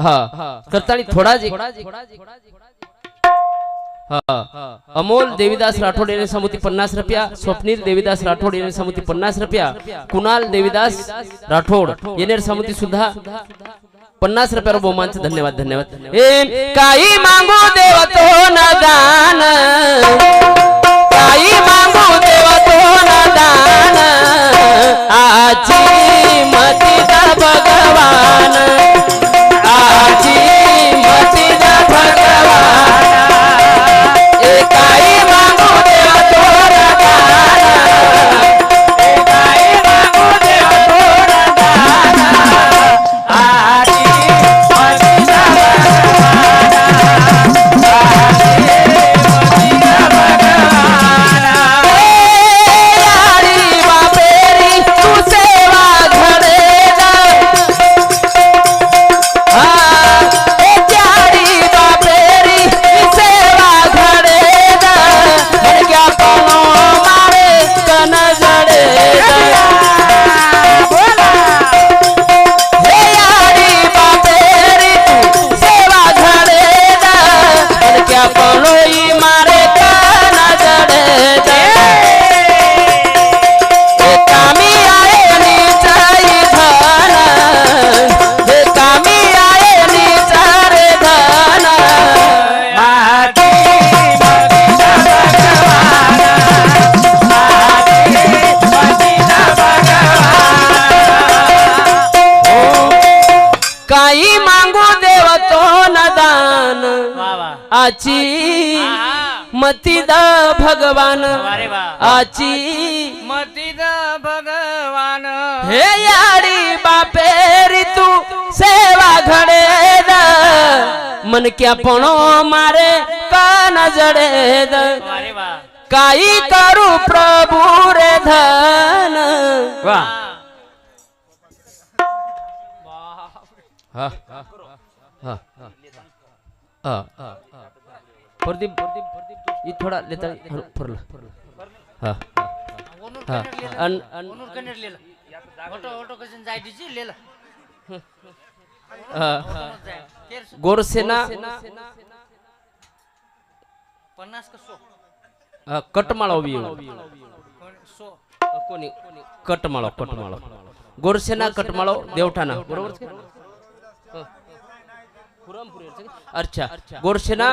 हा. करताळी थोडा हा. अमोल देवीदास राठोड यांनी समुती पन्नास रुपया स्वप्नील देवीदास राठोड यांनी समुती पन्नास रुपया कुणाल देवीदास राठोड येणे समुती सुद्धा पन्नास रुपयावर बहुमानचं धन्यवाद धन्यवाद. काही मागू देव तो न दान. वा वा आची आहा. मती द भगवान अरे वा आची मतीद भगवान हे याडी बापेरी तू सेवा घडे मन क्या पणो मारे कान जडे अरे वा काही करू प्रभू रे धन वा प्रदीप प्रदीप थोडा लेता फरला. हा. हा. अन अन लिहिलं. ऑटो ऑटो कशन जाय दिची हा. तेर गोरसेना पन्नास का सो? कटमाळो. कोण? सो. अ, कोणी? कटमाळो कटमाळो. गोरसेना कटमाळो देवठाणा. बरोबर છે? हं. खुरामपूर येईल છે? अच्छा गोरसेना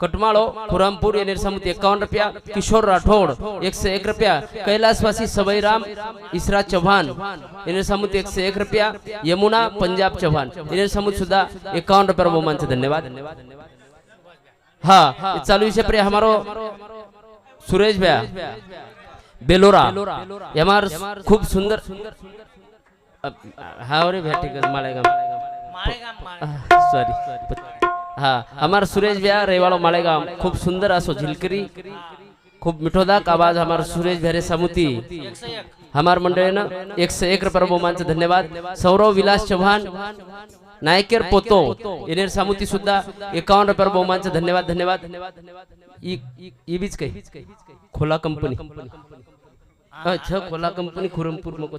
कटमाळो खुरामपूर येणे समुद्र एकावन्न रुपया किशोर राठोड एकशे एक रुपया कैलासवासी सबईराम इसरा चव्हाण येणे समुद्र एकशे एक रुपया यमुना पंजाब चव्हाण येणे समुद्र सुद्धा एकावन्न रुपया बहुमानचे धन्यवाद हाँ ये चालू विषय पर हमारो सुरेश भैया बेलोरा ये हमार खूब सुंदर अब, हाँ अरे भैया ठीक है मालेगाम माळेगाम माळे सॉरी हाँ हमार सुरेश भैया रेवाड़ो मालेगाम खूब सुंदर असो झिलकरी. खूब मिठोदाक आवाज हमार सुरेश भैया रे समुती. हमार मंडळी ना एक से एक रुपये बहुमानचे धन्यवाद. सौरव विलास चव्हाण नायकेर पोतो. येनेर सामुती सुद्धा एकावन्न रुपये बहुमानचे धन्यवाद धन्यवाद. ई ई बीच काही. खोला कंपनी. अच्छा खोला कंपनी खुरमपूर मको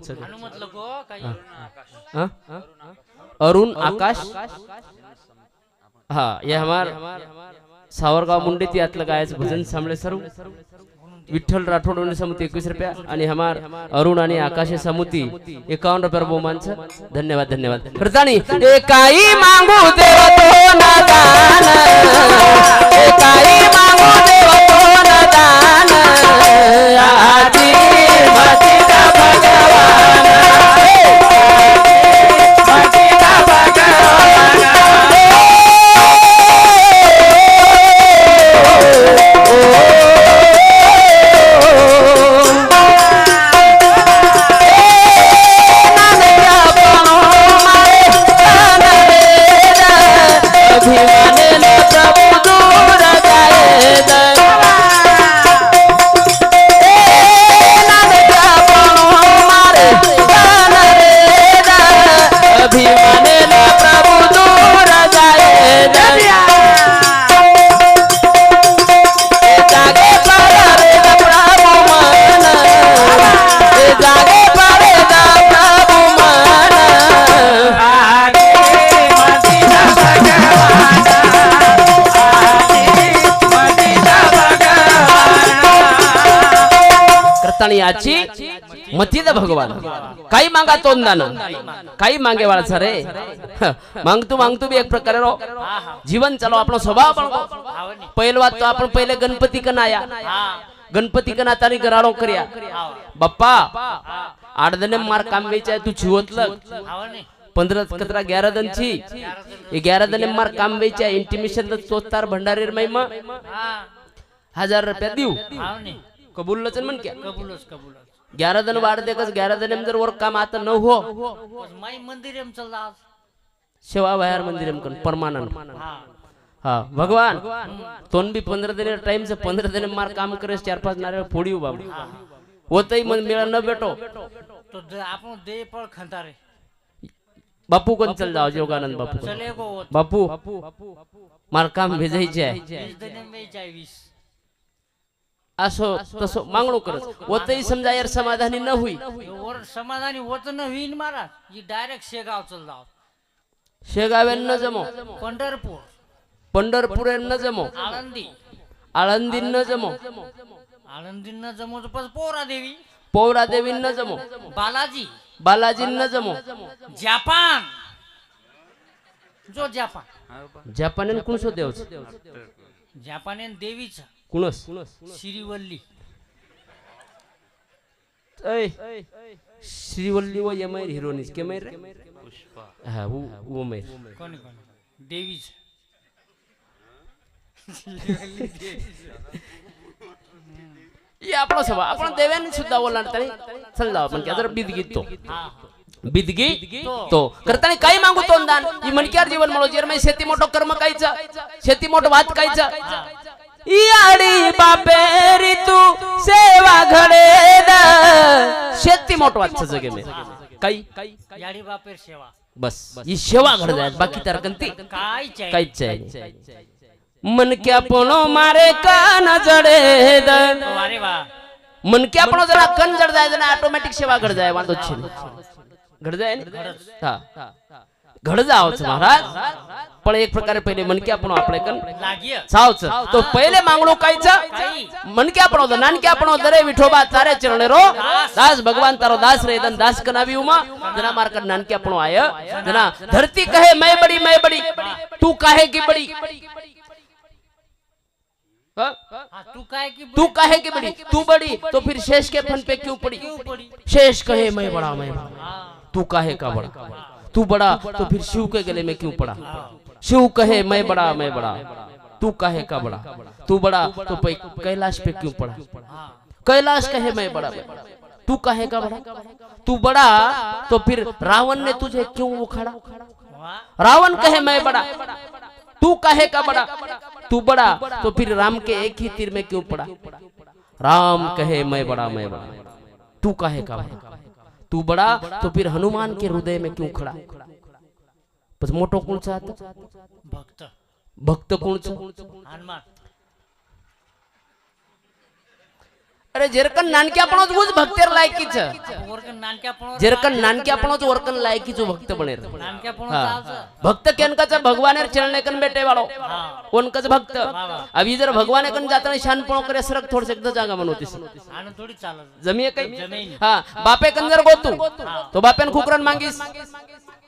अरुण आकाश? हाँ ये हमार सावरगाव मुंडे ती यातलं गायचं भजन सांभळे सर्व विठ्ठल राठोड समुती एकवीस रुपया आणि हमार अरुण आणि आकाश समुती एकावन्न रुपया बहुमानचं. धन्यवाद धन्यवाद. करतानी ए काही मागू देव तो न दान ए काही मागू देव आणि याची मतीद भगवान. काही मागा तोंडानं. काही मागे वाळचा रे. मांगतो मागतो मागतो बी एक प्रकारे रो जीवन चालू आपण स्वभाव पण पहिलवा तो आपण पहिले गणपती कनाया गणपती कनातानी गराडो करिया. हाव बाप्पा आडदने मार काम वेचाय तू छिवतलं पंधरा कचरा ग्यारह दन छी. दने मार काम वेचाय इंटिमेशन चोतार भंडारीर महिमा. हजार रुपया देऊ. कबूलच म्हण क्या? कबूलच कबूलच. ग्यारह दिन वाढ देखस ग्यारह दिन जर वर काम आता न हो. बस माई मंदिर एम चल आज. सेवा बाहेर मंदिर परमानंद. हा. हा भगवान तोन बी पंधरा दिन टाइम से पंधरा दिन मार काम करे चार पाच नारळ फोडी बाबा होतही मन मेळा न भेटो. तो द- आपण दे पण खंतारे. बापू कोण चल जाओ योगानंद बापू. होत. बापू मार काम भेजायचे आहे वीस दिन में जाय वीस असो तसो मागणो करत. होतही समजा यार समाधानी न होई. वर समाधानी होत न होईन महाराज. ही डायरेक्ट शेगाव चल जाव न जमो. पंढरपूर. पंढरपूर न जमो. आळंदी. आळंदी न जमो. आळंदी न जमो तर पोरा देवी पौरा देवी न जमो. बालाजी. बालाजी न जमो. जापान. जो जापान. जपानेन कुणसो देवच? जापानेन देवीच. कुणस? श्रीवल्ली. ऐ श्रीवल्ली व यमैर हिरोनीस के मैर रे हा वो वो मैर कोणी कोणी? देवीच. ये आपला सभा आपण देव्याने सुद्धा ओलांडतानी चल जाऊ आपण जर बीद गीत तो. हा. बिदगी तो. करताना काही मागू तो दान ही मनक्यार जीवन म्हणो जेर मै शेती मोठो कर्म कायचा शेती मोठो वाद कायचा. याडी बापेरी तू सेवा घडे द शेती मोठो वादचं जगे मे. काही? याडी बापेर सेवा. बस. ही सेवा घड जाय बाकी तर कंती काय काहीच आहे. मन क्या पणो मारे कान जडे द अरे वा. मन क्या पणो जरा कन जड जाय ना ऑटोमॅटिक सेवा घड जाय वांदो छे घड जाय ना? हा. घड जावच महाराज. पण एक प्रकारे पहिले मनके आपण आपले कन. सावच. तो पहिले मागणो कायचा? मनके आपण होतो. नानके आपण होतो. रे विठोबा तारे चरणे रो. दास भगवान तारो दास रे दन दास कनावी उमा. जना मारकर नानके आपण आय जना धरती कहे मैं बड़ी मैं बड़ी तू काहे की बड़ी हाँ? हा तू काय की तू काहे की बड़ी तू बड़ी. तो फिर शेष के फन पे क्यों पड़ी? शेष कहे मैं बड़ा मैं बड़ा. तू काहे का बड़ा? तू बड़ा तो फिर शिव के गले में क्यों पड़ा? शिव कहे, मैं बड़ा मैं बड़ा। तू काहे का बड़ा? तू बड़ा तो कैलाश पे क्यों पड़ा? कैलाश कहे मैं बड़ा। तू काहे का बड़ा? तू बड़ा तो फिर रावण ने तुझे क्यों उखाड़ा? रावण कहे, मैं बड़ा। तू कहे का बड़ा? तू बड़ा तो फिर राम के एक ही तीर में क्यों पड़ा? राम कहे, मैं बड़ा मैं बड़ा। तू कहे का बड़ा? तू बड़ा तो फिर हनुमान के हृदय में क्यों खड़ा? बस मोटो कोणचा भक्त। भक्त कोणचा हनुमान। अरे जेरकन नानक्यापणोच उच भक्तेर लायकीच. वरकन नानक्या पण जेरकन नानक्यापणोच वरकन लायकीचो भक्त बनेर. नानक्या पण भक्त केनकाच भगवानेर चरणे कन बेटे वाळो कोणकच भक्त? अभी जर भगवाने कन जाताना शानपणो करे सरक थोडस एकदा जागा म्हणवतीस आणि थोडी चालत. जमी काही जमीन. हा. बापे कन जर गोतू तो बापेन खुकरन मांगीस.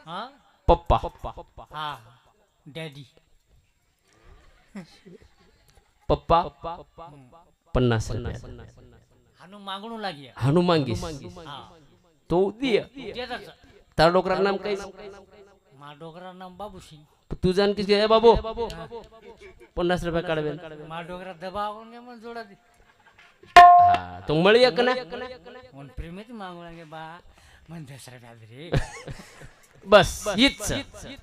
हा? पप्पा. हा. पन्नास रुपया हानू मागणू लागिय हानू मांगीस हा. तो तू जाण बाबू? पन्नास रुपया काढवे मा डोकरा दबावून घे मग जोडा दे. हा तो मळी एक ना? मन प्रेमित बा. रे. बस हीच.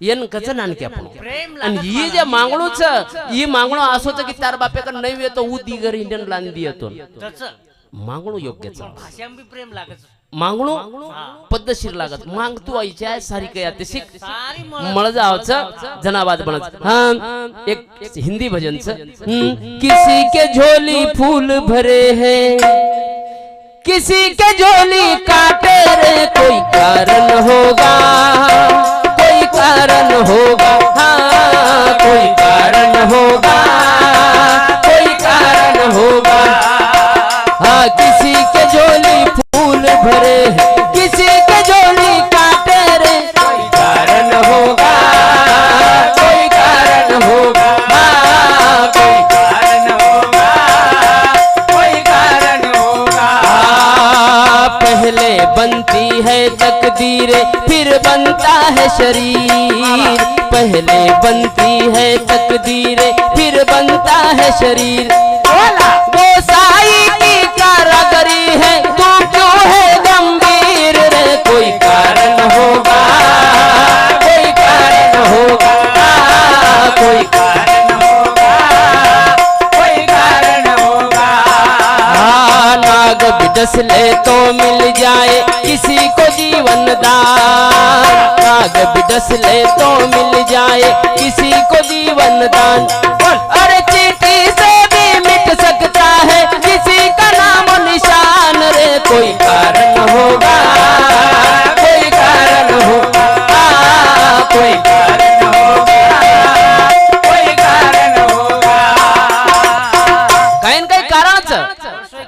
येन कच नानकी आपण. प्रेम आणि लागत ही जे मागणूच ही मागणो असोच की तार बापेक नाही येतो उदी घर इंडियन लांदी येतो. तच मागणो योग्यच बी प्रेम लागत मागणो पद्धतशीर लागत. मांग तू आईच्या सारी काही आता शिक. सारी मळ जावच जनाबाद बनत. हा. एक हिंदी भजन किसी के झोली फूल भरे हैं. किसी के झोली काटे रे कोई कारण होगा. कोई कारण होगा. हाँ. शरीर पहले बनती है तकदीरें फिर बनता है शरीर। नाग बिडस ले तो मिल जाए किसी को जीवन दान। अरे चीटी से भी मिट सकता है किसी का नाम निशान रे कोई कारण होगा कोई कारण होगा कोई कारण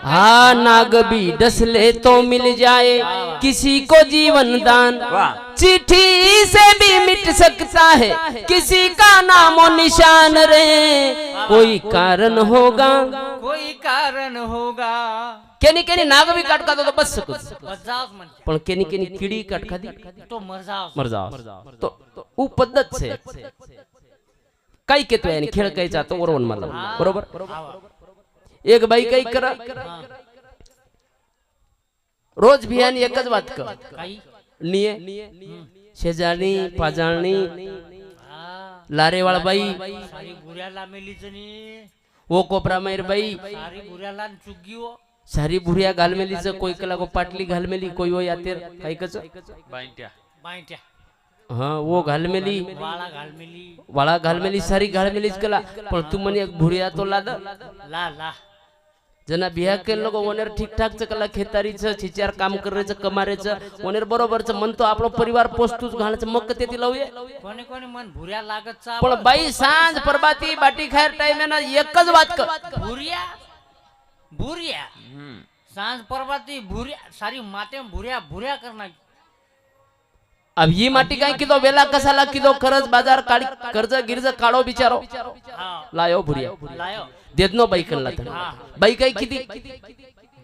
हा नाग भी डसले तो मिल जाए किसी को जीवन दान। चिट्ठी मिट सकता है। किसी का नामो निशान रे। कोई कारण होगा। कोई कारण होगा। केनी केनी नाग भी काट खातो तो बस पण केनी केनी किडी काट खाती तो मर जाव तो ऊ पद्धत से। काय केतोय आणि खेळ काय जातो वरवण मला बरोबर? एक भाई कई करा. रोज भियानी एकच बात कर निये. शेजारणी पाजारणी लारे वाळबाई. भुऱ्याला मेलीच ओ कोपरामेरबाई सारी भुऱ्याला चुगी हो. सारी भुऱ्या घालमेलीच कोयकला को पाटली घालमेली कोई हो, हो यातेर ऐकच बाईंट्या. बाईंट्या. हा वो घालमेली वाळा घालमेली वाळा घालमेली सारी घालमेलीच कला. पण तू म्हणे भुऱ्या तो लाद. ला ला. जना बिहा केलं लोक ओनेर ठीकठाकचं कला खेतारीचं छिचार काम करायचं कमारायचं ओनेर बरोबरच म्हणतो आपला परिवार पोस्तूच घालायचं मग ते ती लावूया कोणी मन भुऱ्या लागत पण बाई सांज परबाती बाटी खायर टाइम आहे ना एकच बात कर. भुऱ्या भुऱ्या सांज परबाती भुऱ्या सारी माते भुऱ्या भुर्या करणार. अब ये माटी काय किदो वेला कसाला किदो कर्ज बाजार काडी कर्ज गिरज काडो बिचारो। लायो भुरिया लायो देदनो बाई कल्ला बाई काय किती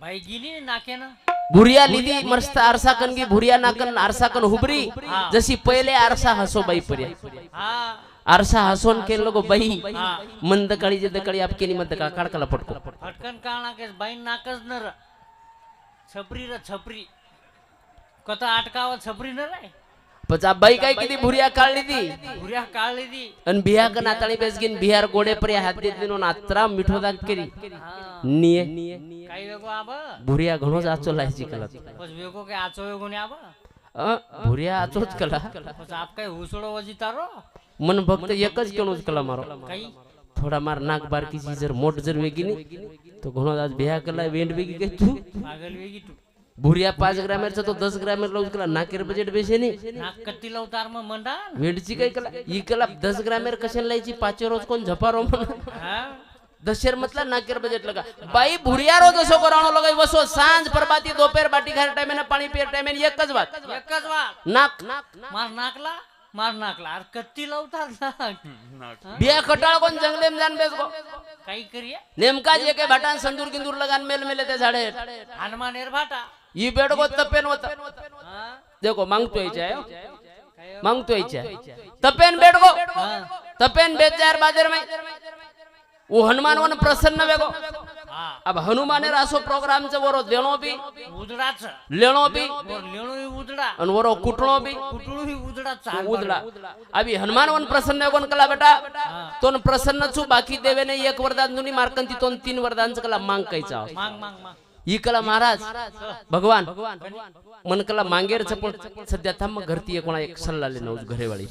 बाई गेली नाकेना भुरिया लीदी मस्त आरसा कन की भुरिया नाकन आरसा कन हुबरी जशी पहिले आरसा हसो बाई पर्या आरसा हसोन के लोगो बाई। मंद काळी जे दकाळी आपके नि मंद का काडकला पटको पटकन काळा केस बाई नाकच नर. छपरी र छपरी. कथा अटकाव छपरी न राय पचा बाई काय किती भुरिया काढली ती? भुऱ्या काढली ती. आणि बिहा का नाताळी बेसगीन बिहार गोडे पर्या हात देत दिनो नात्रा मिठो दाग केली. निये. भुरिया घणो जाचो लायची कला. वेगो आचो वेगो ने आब अ, भुरिया आचोच कला. आप काय हुसडो वजी तारो मन फक्त एकच केणोच कला मारो. काही थोडा मार नाक बारकीची जर मोठ जर वेगी नी तो घणो आज बिहा कला वेंड वेगी काय वेगी तू. भुरिया पाच ग्रामेरचा तो दस ग्रामेर लावून कला नाकेर बजेट नी नाक कत्ती लावतार मग मंडा. वेंडची काय कला? ही कला दस ग्रामेर कशाला लायची? पाच रोज कोण झपारो म्हणून? दशेर म्हटलं नाकेर बजेट लगा. बाई भुरिया रोज असो करावं लगाय बसो सांज परबाती दोपेर बाटी खार टायमेन पाणी पिर टायमेन एकच बात एकच नाक. मार नाकला मार नाकला. अरे कत्ती लावतार नाक बिया खटाळ कोण जंगलेम जाण बेस गो काही करिये. नेमका जे काही भाटान संदूर गिंदूर लगान मेल मेले ते झाडे. हनुमान एरभाटा ही बेड गो तपेन होत हा देखो मांगतो याच्या मांगतो याच्या तपेन बेड गो हा तपेन बेच जार बाजार में वो हनुमान वन प्रसन्न वेगो हा अब हनुमान रासो प्रोग्राम च वरो देणो बी उदडाच लेणो बी वर लेणोही उदडा आणि वरो कुटणो बी कुटळूही उदडा चाल उदला अभी हनुमान वन प्रसन्न कोण कला बेटा तोन प्रसन्न छु बाकी देवेने एक वरदान दुनी मार्कंती तोन तीन वरदानच कला मांग कायचा मांग मांग मांग ही कला महाराज भगवान मन कला मांगेर पण सध्या थांब मग घरती कोणा एक सल्ला नऊ घरेवाळी.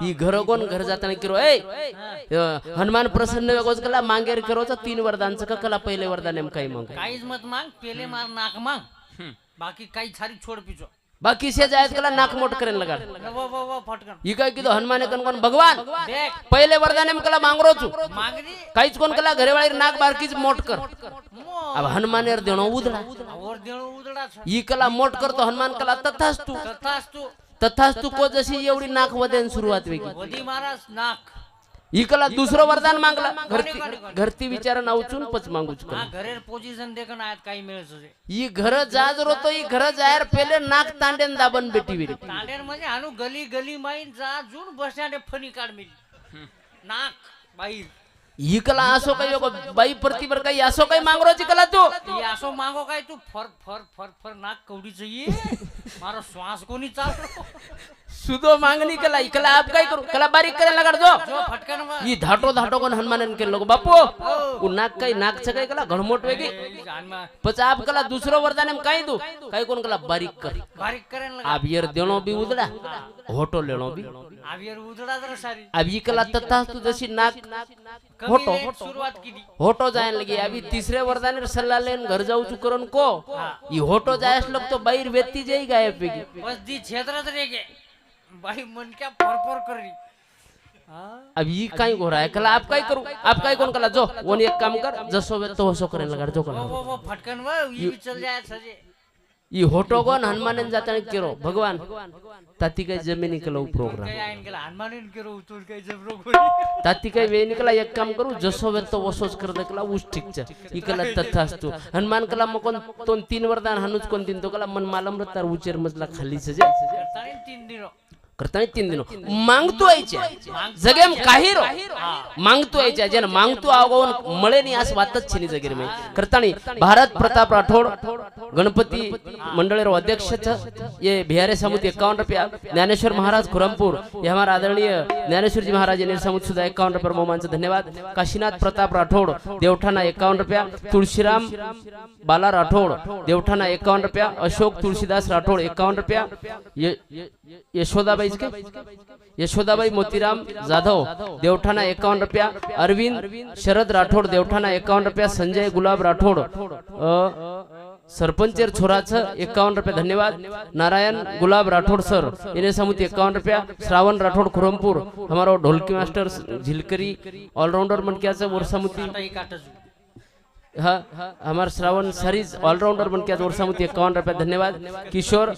ही घर कोण घर जाताना किरो ए हनुमान प्रसन्न वेगोज कला मांगेर करोचा तीन वरदानच का कला पहिले वरदान नेम काही मग. काहीच मत मांग पेले मार नाक मांग. बाकी काही छारी छोड पिचो. बाकी से जायत कला नाक मोठ करेन लगा. व व व फटकन ही काय किदो हनुमान कन कोण? भगवान! देख. पहिले वरदान कला मांगरो छु मागरी काहीच कोण कला घरेवाळी नाक बारकीच मोठ कर. अब हनुमानेर देणो उदडाच ही कला मोठ करतो हनुमान कला तथाच तू तथाच तू तथाच तू को जशी एवढी नाक वदेन सुरुवात वेगळी. वदी महाराज नाक. इकला दुसरं वरदान मागला. घरती घरती विचार नावचून पच मागूच हा घरेर पोझिशन देखण आहेत काही मिळत होते ಈ घर जाज रोतो ಈ घर जायर पेले नाक तांडेन दाबन बेटी विरी तांड्यान म्हणजे आणू गली गली माईन जा जून बस स्टँड फणी काढ मिली. नाक बाई इकला असो काही बाई प्रतिवर काही असो काही मागरो चिकला तू. ती असो मागो काय तू? फर फर फर फर नाक कवडीच ये. मारो श्वास कोणी चालतो? सुदो मांगनी कला इकला आप काय करू? कला बारीक करायला लगा जो। ही धाटो धाटो कोण हनुमानन के लोक बापू। नाक काही नाकचं काय कला घडमोट वेगी पच आप कला दुसरं वरदान काय तू कई कोण कला बारीक कर? बारीक करायला आबियर देणो भी उजडा होटो लेणो बी आबियर उजडा जरा सारी। आबी कला तथा तू जशी नाक होटो। सुरुवात केली होटो जायला लगी अभी तीसरे वरदान रे सल्ला लेन घर जाऊ तू करून को। ये होटो जायस लागतो बाहेर व्यक्ती जाई गायब वेगी बस दी क्षेत्रात रे गे बाई मनक्या फरफर करी. हा? अब ई काय घोरा आहे कला आप काय करू? आप काय कोण कला? जो वन एक काम कर जसो वे तो हसो करेल लगा जो वो कला वो वो फटकन वा ये भी चल जाए सजे। ई होटो गोन हनुमाने जाताना केरो भगवान। ताती काय जमिनी केलो प्रोग्राम। काही हनुमानीन केरो उचल काही जबरो कोणी ताती काय वे निकला एक काम करू जसो वे तो वसोच कर कला उस ठीकच इकला तथा असतो हनुमान कला मग कोण दोन तीन वरदान हानुच कोण तीन तो कला मन मालम रतार उचेर मजला खाली सजे। तीन दिन। करताना तीन दिन. मागतो यायच्या जगेम काही मागतो यायच्या ज्यानं मागतो आवगवून मळे नाही असं वाटत छिनी जगेर मी. करतानी भारत प्रताप राठोड गणपती मंडळ रो अध्यक्ष ये बिहारे समुद एकावन्न रुपया ज्ञानेश्वर महाराज खुरमपूर ये हमारा आदरणीय ज्ञानेश्वर जी महाराज ने समुद सुद्धा एकावन्न रुपये मोमांचं धन्यवाद. काशीनाथ प्रताप राठोड देवठाणा एकावन्न रुपया तुळशीराम बाला राठोड देवठाणा एकावन्न रुपया अशोक तुळशीदास राठोड एकावन्न रुपया य- यशोदाबाई यशोदाबाई मोतीराम जाधव देवठाणा एकावन्न रुपया. अरविंद शरद राठोड देवठाणा एकावन्न रुपया. संजय गुलाब राठोड अ, सरपंचेर छोराचं एकावन्न रुपये. धन्यवाद. नारायण गुलाब राठोड सर. इन्हें समुति एकावन्न रुपया. श्रावण राठोड खुरमपुर. हमारा ढोलकी मास्टर झिलकरी ऑलराउंडर मन क्या वो समुति आता ही हा श्रावण सरीज ऑलराउंडर बन के वर्षामुती एकावन्न रुपया धन्यवाद। किशोर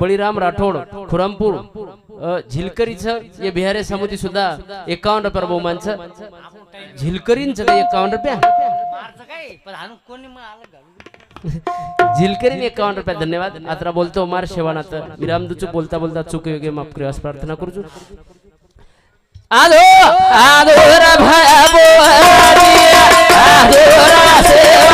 बळीराम राठोड खुरमपूर झिलकरी झिलकरीचं ये बिहारे समुती सुद्धा एकावन्न रुपये बहुमानचं आपण टाइम झिलकरींचं काही एकावन्न रुपया झिलकरीन एकावन्न रुपया धन्यवाद। आता बोलतो मार शेवानात विराम दुचूक बोलता बोलता चूक योग्य माफ करू असं प्रार्थना करू आधो आधो रा भाई আছে